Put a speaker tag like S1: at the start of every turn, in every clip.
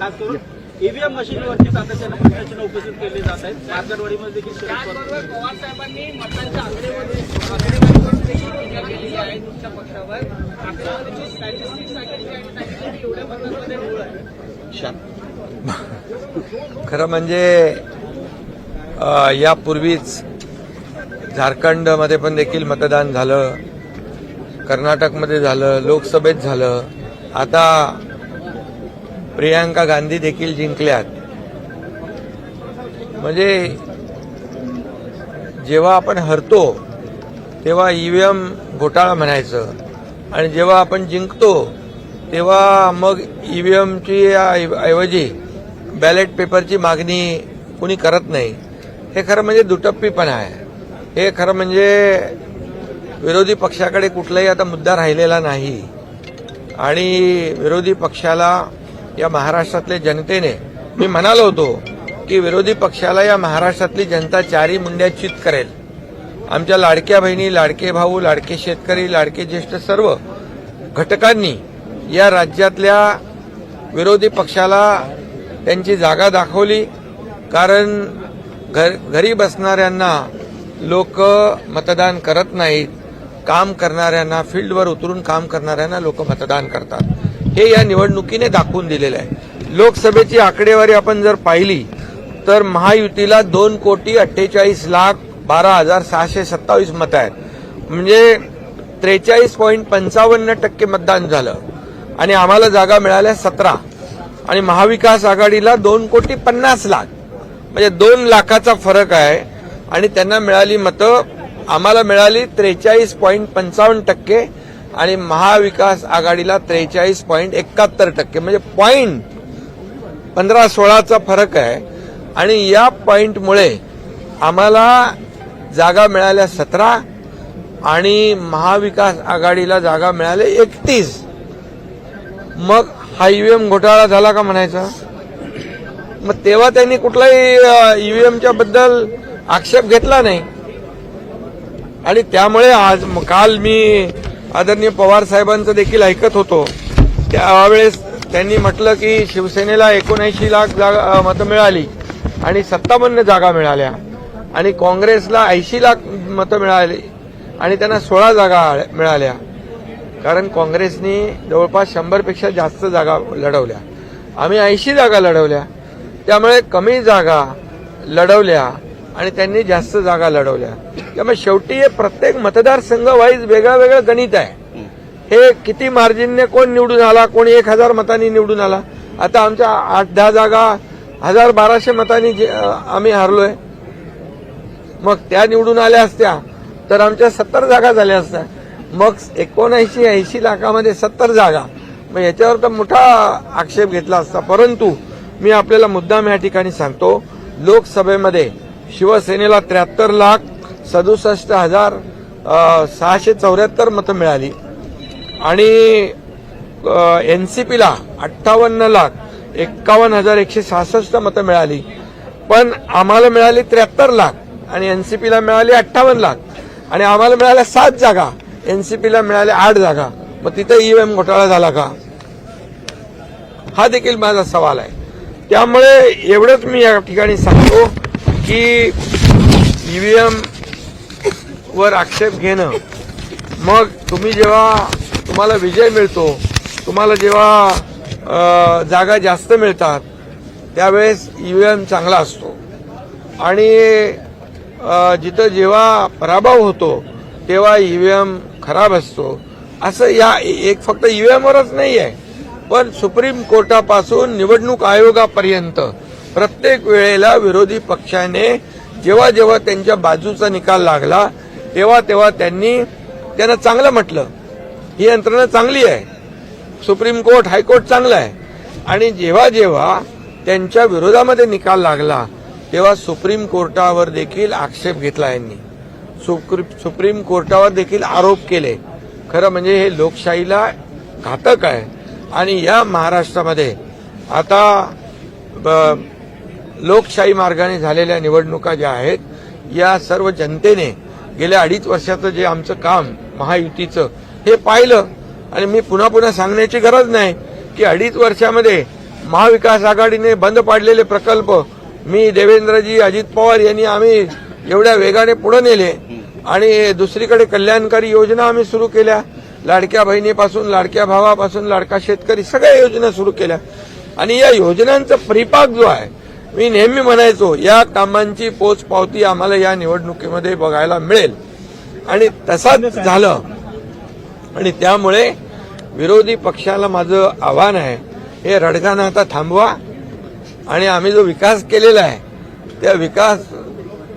S1: खास करून ईव्हीएम मशीनवरती सातत्यानं प्रश्नचिन्ह उपस्थित केले जात आहेत मार्केटवाडीमध्ये देखील पवार
S2: त्याचबरोबर पवार साहेबांनी मतांच्या आकडेवारी आकडेवारीवर देखील टीका केलेली आहे तुमच्या पक्षावर. आकडेवारीची स्टॅटिस्टिक्स सांगितली आणि सांगितलं की एवढ्या मतांमध्ये मूळ आहे.
S3: खरं म्हणजे यापूर्वीच झारखंडमध्ये पण देखील मतदान झालं कर्नाटकमध्ये झालं लोकसभेत झालं. आता प्रियांका गांधी देखील जिंकल्यात म्हणजे जेव्हा आपण हरतो तेव्हा ईव्हीएम घोटाळा म्हणायचं. आणि जेव्हा आपण जिंकतो तेव्हा मग ईव्हीएमची ऐवजी बॅलेट पेपरची मागणी कुणी करत नाही. हे खरं म्हणजे दुटप्पीपणा आहे. हे खरं म्हणजे विरोधी पक्षाकडे कुठलाही आता मुद्दा राहिलेला नाही. आणि विरोधी पक्षाला या महाराष्ट्रातल्या जनतेने मी म्हणालो होतो की विरोधी पक्षाला या महाराष्ट्रातली जनता चारी मुंड्या चित करेल. आमच्या लाडक्या बहिणी लाडके भाऊ लाडके शेतकरी लाडके ज्येष्ठ सर्व घटकांनी या राज्यातल्या विरोधी पक्षाला त्यांची जागा दाखवली. कारण घर घरी बसणाऱ्यांना लोक मतदान करत नाहीत. काम करणाऱ्यांना फील्डवर उतरून काम करणाऱ्यांना लोक मतदान करतात. हे या निवडणुकीने दाखवून दिलेलं आहे. लोकसभेची आकडेवारी आपण जर पाहिली तर महायुतीला दोन कोटी अठ्ठेचाळीस लाख बारा हजार सहाशे सत्तावीस मतं आहेत. म्हणजे त्रेचाळीस पॉईंट पंचावन्न टक्के मतदान झालं. आणि आम्हाला जागा मिळाल्या सतरा. आणि महाविकास आघाडीला दोन कोटी पन्नास लाख. म्हणजे दोन लाखाचा फरक आहे. आणि त्यांना मिळाली मतं आम्हाला मिळाली त्रेचाळीस पॉईंट पंचावन्न टक्के. आणि महाविकास आघाडीला त्रेचाळीस पॉईंट एकाहत्तर टक्के. म्हणजे पॉईंट पंधरा सोळाचा फरक आहे. आणि या पॉईंटमुळे आम्हाला जागा मिळाल्या सतरा आणि महाविकास आघाडीला जागा मिळाल्या एकतीस. मग हा ईव्हीएम घोटाळा झाला का म्हणायचा? मग तेव्हा त्यांनी कुठलाही ईव्हीएमच्या बद्दल आक्षेप घेतला नाही. आणि त्यामुळे आज काल मी आदरणीय पवार साहेबांचं देखील ऐकत होतो. त्यावेळेस त्यांनी म्हटलं की शिवसेनेला एकोणऐंशी लाख जागा मतं मिळाली आणि सत्तावन्न जागा मिळाल्या. आणि काँग्रेसला ऐंशी लाख मतं मिळाली आणि त्यांना सोळा जागा मिळाल्या. कारण काँग्रेसनी जवळपास शंभरपेक्षा जास्त जागा लढवल्या. आम्ही ऐंशी जागा लढवल्या. त्यामुळे कमी जागा लढवल्या. आणि त्यांनी जास्त जागा लढवल्या. त्यामुळे शेवटी हे प्रत्येक मतदारसंघ वाईज वेगळं वेगळं गणित आहे. हे किती मार्जिनने कोण निवडून आला कोण एक हजार मतांनी निवडून आला. आता आमच्या आठ दहा जागा हजार बाराशे मतांनी जे- आम्ही हारलोय. मग त्या निवडून आल्या असत्या तर आमच्या सत्तर जागा झाल्या असत्या. मग एकोणऐंशी ऐंशी लाखामध्ये सत्तर जागा. मग याच्यावर तर मोठा आक्षेप घेतला असता. परंतु मी आपल्याला मुद्दाम या ठिकाणी सांगतो लोकसभेमध्ये शिवसेनेला त्र्याहत्तर लाख सदुसष्ट हजार सहाशे चौऱ्याहत्तर मतं मिळाली. आणि एन सी पीला अठ्ठावन्न लाख एक्कावन्न हजार एकशे सहासष्ट मतं मिळाली. पण आम्हाला मिळाली त्र्याहत्तर लाख आणि एन सी पीला मिळाली अठ्ठावन्न लाख. आणि आम्हाला मिळाल्या सात जागा. एन सी पीला मिळाल्या आठ जागा. मग तिथे ईव्हीएम घोटाळा झाला का? हा देखील माझा सवाल आहे. त्यामुळे एवढंच मी या ठिकाणी सांगतो. की ईव्हीएम वर आक्षेप घेणं मग तुम्ही जेव्हा तुम्हाला विजय मिळतो तुम्हाला जेव्हा जागा जास्त मिळतात त्यावेळेस ईव्हीएम चांगला असतो. आणि जिथं जेव्हा पराभव होतो तेव्हा ईव्हीएम खराब असतो. असं या एक फक्त ईव्हीएमवरच नाही आहे पण सुप्रीम कोर्टापासून निवडणूक आयोगापर्यंत प्रत्येक वेळेला विरोधी पक्षाने जेव्हा जेव्हा त्यांच्या बाजूचा निकाल लागला तेव्हा तेव्हा त्यांनी त्यांना चांगलं म्हटलं. ही यंत्रणा चांगली आहे. सुप्रीम कोर्ट हायकोर्ट चांगलं आहे. आणि जेव्हा जेव्हा त्यांच्या विरोधामध्ये निकाल लागला तेव्हा सुप्रीम कोर्टावर देखील आक्षेप घेतला यांनी. सुप्रीम कोर्टावर देखील आरोप केले. खरं म्हणजे हे लोकशाहीला घातक आहे. आणि या महाराष्ट्रामध्ये आता ब- लोकशाही मार्गाने झालेल्या निवडणुका ज्या आहेत या सर्व जनतेने गेल्या अडीच वर्षाचं जे आमचं काम महायुतीचं हे पाहिलं. आणि मी पुन्हा पुन्हा सांगण्याची गरज नाही की अडीच वर्षामध्ये महाविकास आघाडीने बंद पाडलेले प्रकल्प मी देवेंद्रजी अजित पवार यांनी आम्ही एवढ्या वेगाने पुढे नेले. आणि दुसरीकडे कल्याणकारी योजना आम्ही सुरू केल्या. लाडक्या बहिणीपासून लाडक्या भावापासून लाडका शेतकरी सगळ्या योजना सुरू केल्या. आणि या योजनांचा परिपाक जो आहे मी नेहमी म्हणायचो या कामांची पोचपावती आम्हाला या निवडणुकीमध्ये बघायला मिळेल. आणि तसाच झालं. आणि त्यामुळे विरोधी पक्षाला माझं आव्हान आहे हे रडगाणं आता थांबवा. आणि आम्ही जो विकास केलेला आहे त्या विकास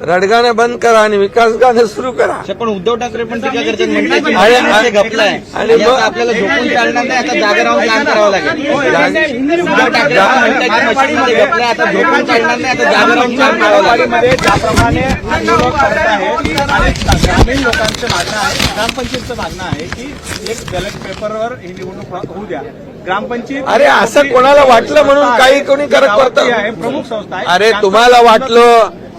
S3: रडगाणं बंद करा आणि विकास गाणं सुरू करा.
S1: पण उद्धव ठाकरे पण टीका करतात म्हणतात की
S3: आणि- मग-
S1: आपल्याला झोपून चालणार नाही आता जागा राहून काम करावं लागेल. उद्धव ठाकरे म्हणतात की मशीनमध्ये गपलाय आता झोपून चालणार नाही आता जागा राहून काम करावं लागेल.
S4: मध्ये ज्याप्रमाणे विरोध करत आहेत. आणि ग्रामीण लोकांचं मागणं आहे ग्रामपंचायतचं मागणं आहे की एक बॅलेट पेपरवर ही निवडणूक होऊ द्या. ग्रामपंचायत
S3: अरे असं कोणाला वाटलं म्हणून काही कोणी करत
S4: गावातली आहे
S3: करतं
S4: प्रमुख संस्था आहे.
S3: अरे तुम्हाला वाटलं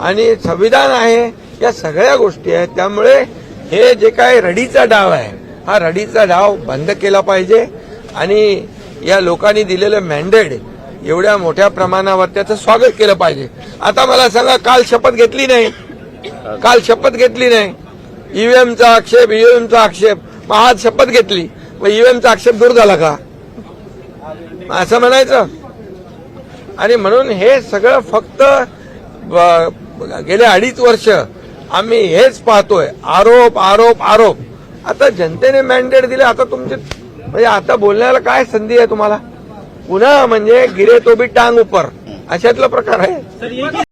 S3: आणि संविधान आहे या सगळ्या गोष्टी आहेत. त्यामुळे हे जे काय रडीचा डाव आहे हा रडीचा डाव बंद केला पाहिजे. आणि या लोकांनी दिलेलं मॅन्डेट एवढ्या मोठ्या प्रमाणावर त्याचं स्वागत केलं पाहिजे. आता मला सांगा काल शपथ घेतली नाही? काल शपथ घेतली नाही? ईव्हीएमचा आक्षेप ईव्हीएमचा आक्षेप. मग आज शपथ घेतली. मग ईव्हीएमचा आक्षेप दूर झाला का? असं म्हणायचं. आणि म्हणून हे सगळं फक्त बघा गेले अडीच वर्ष आम्ही हेच पाहतोय. आरोप आरोप आरोप. आता जनतेने मॅन्डेट दिले आता तुमचे म्हणजे आता बोलण्याला काय संधी आहे तुम्हाला? पुन्हा म्हणजे गिरे तो बी टांग उपर. अशातला प्रकार आहे.